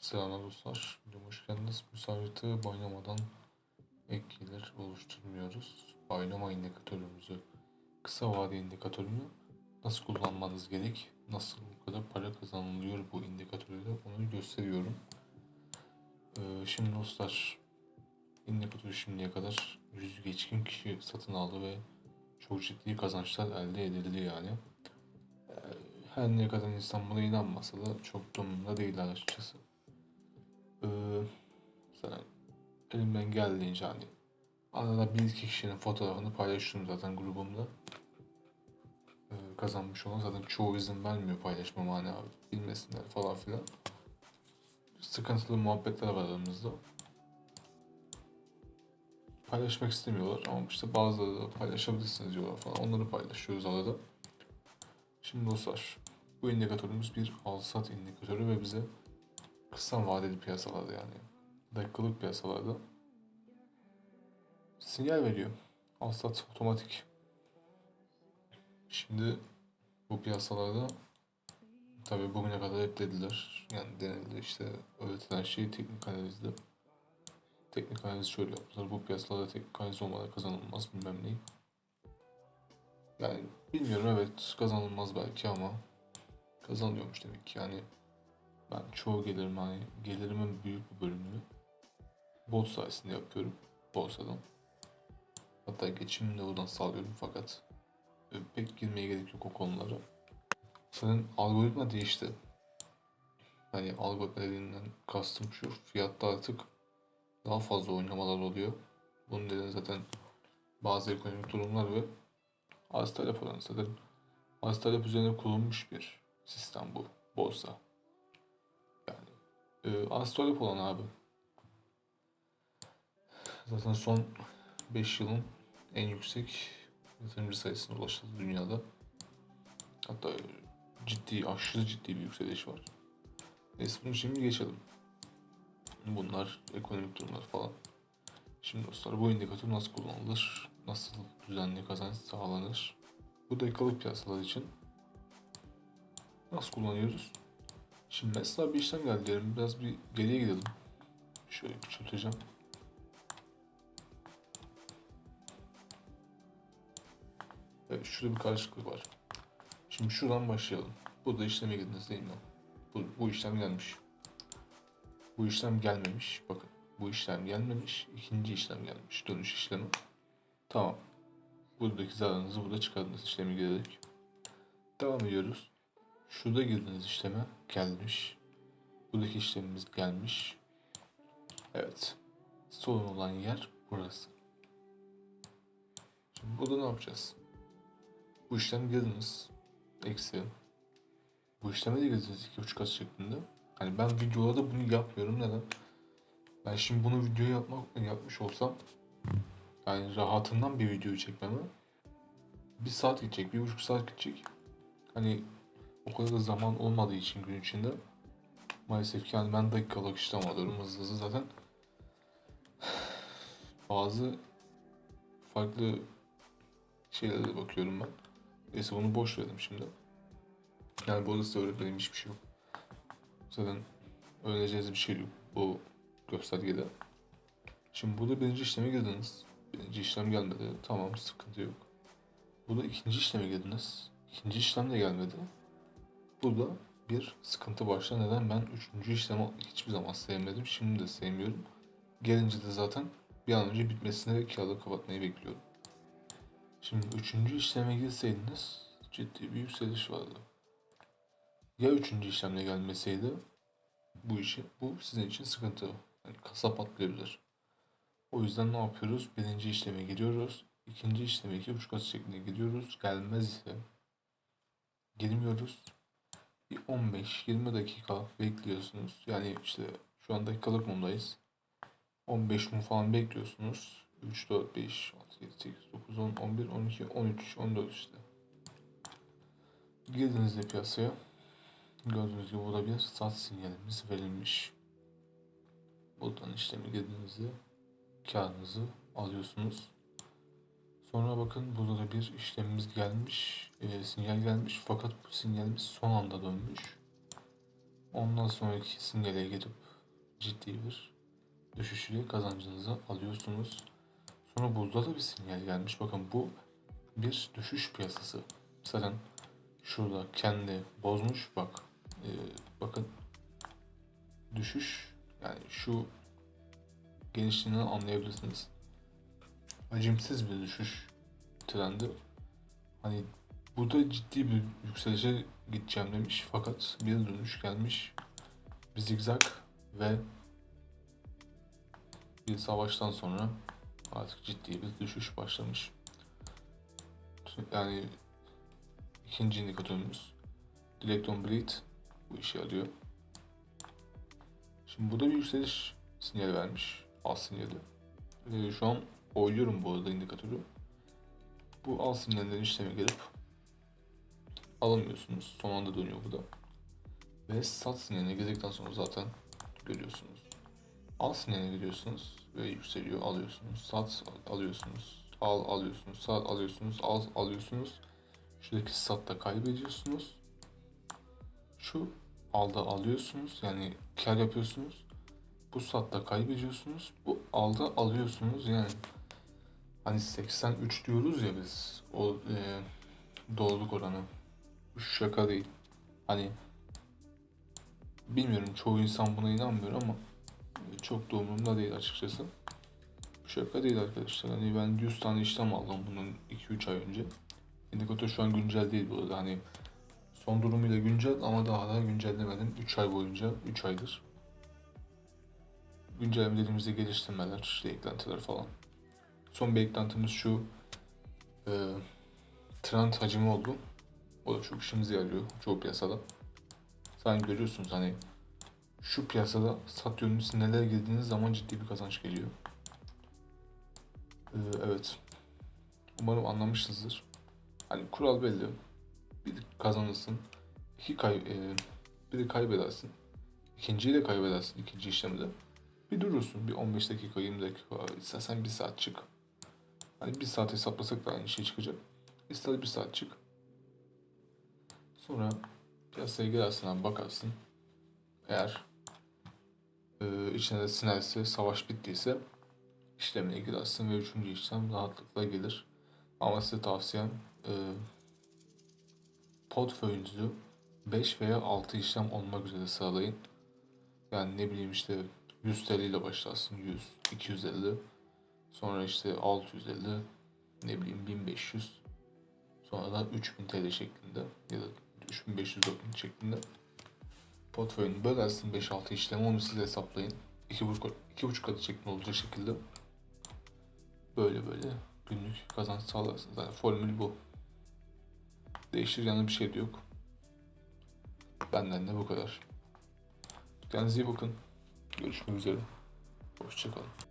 Selamlar dostlar. Videoma hoş geldiniz. Müsaade oynamadan ek gelir oluşturmuyoruz. Oynama indikatörümüzü, kısa vade indikatörünü nasıl kullanmanız gerek, nasıl bu kadar para kazanılıyor bu indikatörüyle onu gösteriyorum. Ee, şimdi dostlar, indikatörü şimdiye kadar yüz geçkin kişi satın aldı ve çok ciddi kazançlar elde edildi yani. Ee, her ne kadar insan buna inanmasa da çok da umurumda değil açıkçası. Ee, sana elimden geldiğince hani arada bir iki kişinin fotoğrafını paylaşıyorum zaten grubumda. Ee, kazanmış olan zaten çoğu izin vermiyor paylaşmama hani abi bilmesinler falan filan. Sıkıntılı muhabbetler var aramızda. Paylaşmak istemiyorlar ama işte bazıları da paylaşabilirsiniz diyorlar falan. Onları paylaşıyoruz arada. Şimdi dostlar bu indikatörümüz bir al-sat indikatörü ve bize kısa vadeli piyasalarda yani dakikalık piyasalarda sinyal veriyor. Al-sat otomatik. Şimdi bu piyasalarda tabi bugüne kadar hep dediler yani denildi işte öğretilen şey teknik analizdi. Teknik analiz şöyle yaptılar. Bu piyasalarda teknik analiz olmadan kazanılmaz bilmem neyi. Yani bilmiyorum evet kazanılmaz belki ama kazanıyormuş demek ki yani ben çoğu gelirim hani gelirimin büyük bir bölümünü bot sayesinde yapıyorum borsadan. Hatta geçimimi de oradan sağlıyorum fakat e, pek girmeye gerek yok o konulara. Senin algoritma değişti. Hani algoritma dediğinden kastım şu fiyatta artık daha fazla oynamalar oluyor. Bunun nedeni zaten bazı ekonomik durumlar ve arz talep oranı zaten arz talep üzerine kurulmuş bir sistem bu borsa. E, arz talep olan abi. Zaten son 5 yılın en yüksek yatırımcı sayısına ulaşıldı dünyada. Hatta ciddi, aşırı ciddi bir yükseliş var. Neyse bunu şimdi geçelim. Bunlar ekonomik durumlar falan. Şimdi dostlar bu indikatör nasıl kullanılır? Nasıl düzenli kazanç sağlanır? Bu dakikalık piyasalar için nasıl kullanıyoruz? Şimdi mesela bir işlem geldi diyelim. Biraz bir geriye gidelim. Şöyle küçülteceğim. Evet şurada bir karışıklık var. Şimdi şuradan başlayalım. Burada işleme girdiniz değil mi? Bu, bu işlem gelmiş. Bu işlem gelmemiş. Bakın bu işlem gelmemiş. İkinci işlem gelmiş. Dönüş işlemi. Tamam. Buradaki zararınızı burada çıkardınız işlemi girerek. Devam ediyoruz. Şurada girdiğiniz işleme gelmiş. Buradaki işlemimiz gelmiş. Evet. Sorun olan yer burası. Şimdi burada ne yapacağız? Bu işlem girdiniz. Eksi. Bu işleme de girdiniz iki buçuk kat şeklinde. Hani ben videolarda bunu yapmıyorum. Neden? Ben şimdi bunu video yapmak yapmış olsam yani rahatından bir videoyu çekmeme bir saat gidecek, bir buçuk saat gidecek. Hani o kadar da zaman olmadığı için gün içinde maalesef ki yani ben dakikalık işlem alıyorum hızlı hızlı zaten bazı farklı şeylere de bakıyorum ben. Neyse bunu boş verelim şimdi. Yani bu arada size öğretmediğim hiçbir şey yok. Zaten öğreneceğiniz bir şey yok bu göstergede. Şimdi burada birinci işleme girdiniz. Birinci işlem gelmedi. Tamam sıkıntı yok. Burada ikinci işleme girdiniz. İkinci işlem de gelmedi. Burada bir sıkıntı başladı. Neden? Ben üçüncü işlemi hiçbir zaman sevmedim. Şimdi de sevmiyorum. Gelince de zaten bir an önce bitmesini ve kağıdı kapatmayı bekliyorum. Şimdi üçüncü işleme girseydiniz ciddi bir yükseliş vardı. Ya üçüncü işlemle gelmeseydi bu işi, bu sizin için sıkıntı. Yani kasa patlayabilir. O yüzden ne yapıyoruz? Birinci işleme giriyoruz. ikinci işleme iki buçuk kat şeklinde gidiyoruz. Gelmez ise girmiyoruz. Bir 15-20 dakika bekliyorsunuz. Yani işte şu an dakikalık mumdayız. 15 mum falan bekliyorsunuz. 3, 4, 5, 6, 7, 8, 9, 10, 11, 12, 13, 14 işte. Girdiğinizde piyasaya gördüğünüz gibi burada bir sat sinyalimiz verilmiş. Buradan işlemi girdiğinizde kağıdınızı alıyorsunuz. Sonra bakın burada da bir işlemimiz gelmiş. E, sinyal gelmiş fakat bu sinyalimiz son anda dönmüş. Ondan sonraki sinyale gelip ciddi bir düşüş ile kazancınızı alıyorsunuz. Sonra burada da bir sinyal gelmiş. Bakın bu bir düşüş piyasası. Zaten şurada kendi bozmuş. Bak e, bakın düşüş yani şu genişliğinden anlayabilirsiniz. Hacimsiz bir düşüş trendi. Hani burada ciddi bir yükselişe gideceğim demiş fakat bir dönüş gelmiş. Bir zigzag ve bir savaştan sonra artık ciddi bir düşüş başlamış. Yani ikinci indikatörümüz Dilecton Bleed bu işe yarıyor. Şimdi burada bir yükseliş sinyali vermiş. Al sinyali. Ee, şu an oyluyorum bu arada indikatörü. Bu al sinyallerin işleme gelip alamıyorsunuz. Son anda dönüyor bu da. Ve sat sinyaline girdikten sonra zaten görüyorsunuz. Al sinyaline giriyorsunuz ve yükseliyor alıyorsunuz. Sat alıyorsunuz. Al alıyorsunuz. Sat alıyorsunuz. Al alıyorsunuz. Şuradaki satta kaybediyorsunuz. Şu alda alıyorsunuz. Yani kar yapıyorsunuz. Bu satta kaybediyorsunuz. Bu alda alıyorsunuz. Yani hani 83 diyoruz ya biz. O e, doğruluk oranı. Şaka değil. Hani bilmiyorum çoğu insan buna inanmıyor ama çok da umurumda değil açıkçası. Şaka değil arkadaşlar. Hani ben 100 tane işlem aldım bunun 2-3 ay önce. Indikatör şu an güncel değil bu arada. Hani son durumuyla güncel ama daha da güncellemedim. 3 ay boyunca, 3 aydır. Güncellemelerimizde geliştirmeler, işte eklentiler falan. Son bir eklentimiz şu. E, trend hacmi oldu. O da çok işimize yarıyor çoğu piyasada. Sen görüyorsunuz hani şu piyasada sat yönlü sinyaller girdiğiniz zaman ciddi bir kazanç geliyor. Ee, evet. Umarım anlamışsınızdır. Hani kural belli. Bir kazanırsın. iki kay e, biri kaybedersin. İkinciyi de kaybedersin ikinci işlemde. Bir durursun. Bir 15 dakika 20 dakika. İstersen bir saat çık. Hani bir saat hesaplasak da aynı şey çıkacak. İster bir saat çık. Sonra piyasaya girersin abi bakarsın. Eğer e, içine de sinerse, savaş bittiyse işlemine girersin ve üçüncü işlem rahatlıkla gelir. Ama size tavsiyem e, portföyünüzü 5 veya 6 işlem olmak üzere sıralayın. Yani ne bileyim işte 100 TL ile başlarsın 100, 250 sonra işte 650 ne bileyim 1500 sonra da 3000 TL şeklinde ya da 3500 4000 şeklinde portföyünü bölersin 5-6 işlem onu siz hesaplayın. 2,5 2,5 katı şeklinde olacak şekilde böyle böyle günlük kazanç sağlarsınız. Yani formül bu. Değiştir yanı bir şey de yok. Benden de bu kadar. Kendinize iyi bakın. Görüşmek üzere. Hoşçakalın.